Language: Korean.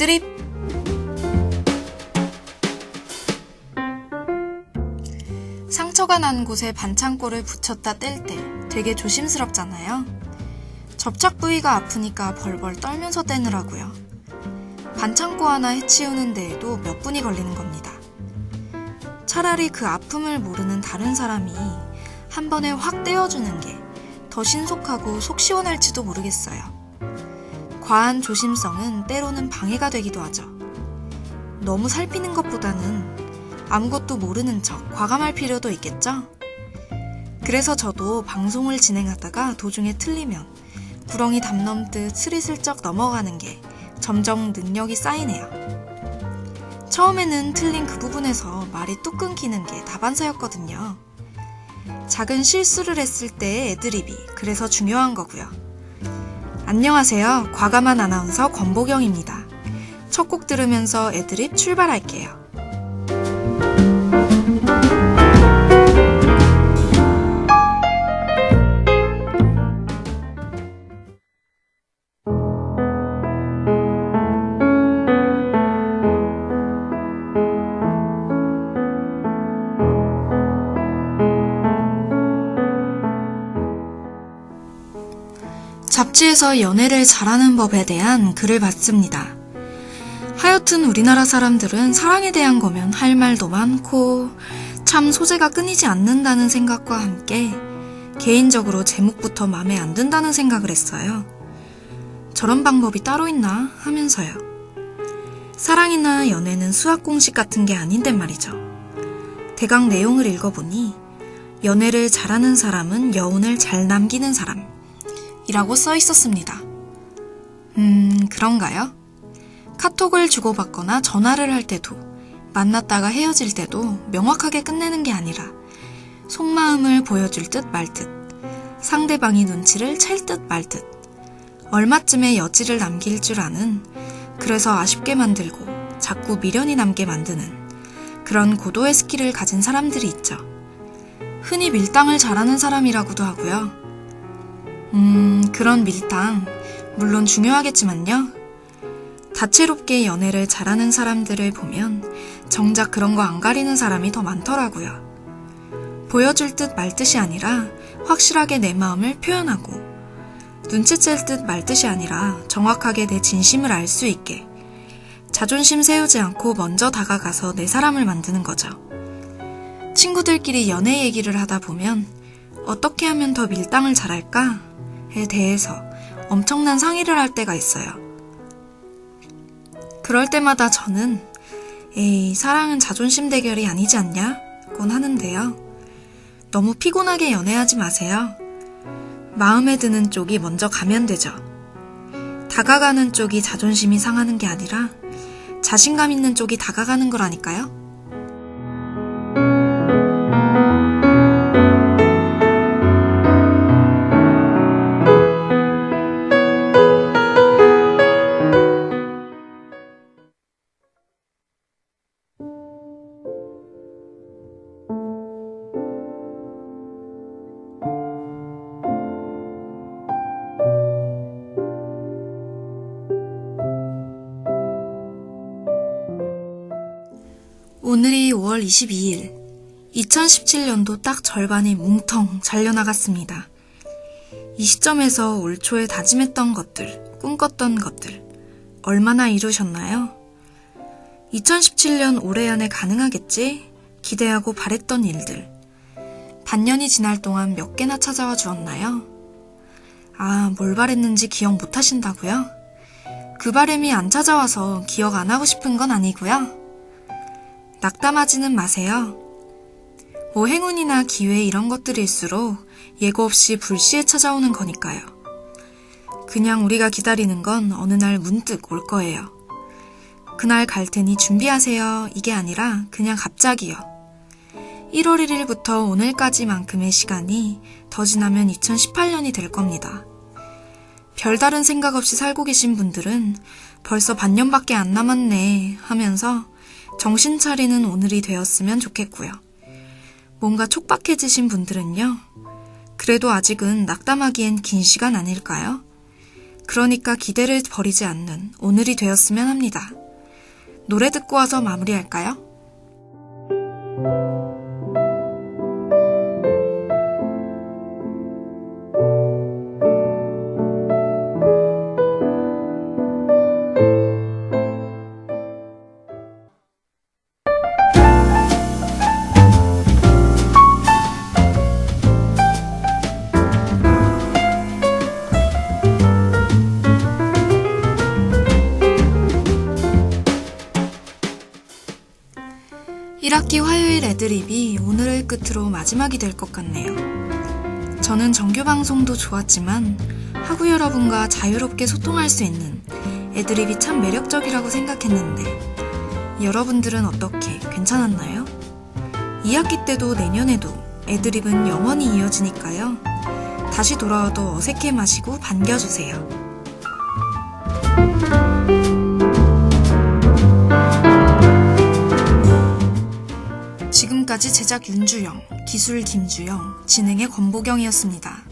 애드립! 상처가 난 곳에 반창고를 붙였다 뗄 때 되게 조심스럽잖아요. 접착 부위가 아프니까 벌벌 떨면서 떼느라고요. 반창고 하나 해치우는 데에도 몇 분이 걸리는 겁니다. 차라리 그 아픔을 모르는 다른 사람이 한 번에 확 떼어주는 게 더 신속하고 속 시원할지도 모르겠어요. 과한 조심성은 때로는 방해가 되기도 하죠. 너무 살피는 것보다는 아무것도 모르는 척 과감할 필요도 있겠죠? 그래서 저도 방송을 진행하다가 도중에 틀리면 구렁이 담 넘듯 스리슬쩍 넘어가는 게 점점 능력이 쌓이네요. 처음에는 틀린 그 부분에서 말이 뚝 끊기는 게 다반사였거든요. 작은 실수를 했을 때의 애드립이 그래서 중요한 거고요. 안녕하세요. 과감한 아나운서 권보경입니다. 첫 곡 들으면서 애드립 출발할게요. 잡지에서 연애를 잘하는 법에 대한 글을 봤습니다. 하여튼 우리나라 사람들은 사랑에 대한 거면 할 말도 많고 참 소재가 끊이지 않는다는 생각과 함께 개인적으로 제목부터 마음에 안 든다는 생각을 했어요. 저런 방법이 따로 있나 하면서요. 사랑이나 연애는 수학 공식 같은 게 아닌데 말이죠. 대강 내용을 읽어보니 연애를 잘하는 사람은 여운을 잘 남기는 사람. 이라고 써 있었습니다. 음, 그런가요? 카톡을 주고받거나 전화를 할 때도, 만났다가 헤어질 때도 명확하게 끝내는 게 아니라, 속마음을 보여줄 듯 말 듯, 상대방이 눈치를 챌 듯 말 듯, 얼마쯤에 여지를 남길 줄 아는, 그래서 아쉽게 만들고 자꾸 미련이 남게 만드는 그런 고도의 스킬을 가진 사람들이 있죠. 흔히 밀당을 잘하는 사람이라고도 하고요. 음, 그런 밀당, 물론 중요하겠지만요. 다채롭게 연애를 잘하는 사람들을 보면 정작 그런 거 안 가리는 사람이 더 많더라고요. 보여줄 듯 말 듯이 아니라 확실하게 내 마음을 표현하고 눈치챌 듯 말 듯이 아니라 정확하게 내 진심을 알 수 있게 자존심 세우지 않고 먼저 다가가서 내 사람을 만드는 거죠. 친구들끼리 연애 얘기를 하다 보면 어떻게 하면 더 밀당을 잘할까? 에 대해서 엄청난 상의를 할 때가 있어요. 그럴 때마다 저는 에이, 사랑은 자존심 대결이 아니지 않냐? 곤 하는데요. 너무 피곤하게 연애하지 마세요. 마음에 드는 쪽이 먼저 가면 되죠. 다가가는 쪽이 자존심이 상하는 게 아니라 자신감 있는 쪽이 다가가는 거라니까요. 오늘이 5월 22일. 2017년도 딱 절반이 뭉텅 잘려나갔습니다. 이 시점에서 올 초에 다짐했던 것들, 꿈꿨던 것들, 얼마나 이루셨나요? 2017년 올해 안에 가능하겠지? 기대하고 바랬던 일들. 반년이 지날 동안 몇 개나 찾아와 주었나요? 아, 뭘 바랬는지 기억 못 하신다고요? 그 바램이 안 찾아와서 기억 안 하고 싶은 건 아니고요. 낙담하지는 마세요. 뭐 행운이나 기회 이런 것들일수록 예고 없이 불시에 찾아오는 거니까요. 그냥 우리가 기다리는 건 어느 날 문득 올 거예요. 그날 갈 테니 준비하세요. 이게 아니라 그냥 갑자기요. 1월 1일부터 오늘까지만큼의 시간이 더 지나면 2018년이 될 겁니다. 별다른 생각 없이 살고 계신 분들은 벌써 반년밖에 안 남았네 하면서 정신 차리는 오늘이 되었으면 좋겠고요. 뭔가 촉박해지신 분들은요. 그래도 아직은 낙담하기엔 긴 시간 아닐까요? 그러니까 기대를 버리지 않는 오늘이 되었으면 합니다. 노래 듣고 와서 마무리할까요? 일학기 화요일 애드립이 오늘을 끝으로 마지막이 될 것 같네요. 저는 정규 방송도 좋았지만 학우 여러분과 자유롭게 소통할 수 있는 애드립이 참 매력적이라고 생각했는데 여러분들은 어떻게 괜찮았나요? 2학기 때도 내년에도 애드립은 영원히 이어지니까요. 다시 돌아와도 어색해 마시고 반겨주세요. 지금까지 제작 윤주영, 기술 김주영, 진행의 권보경이었습니다.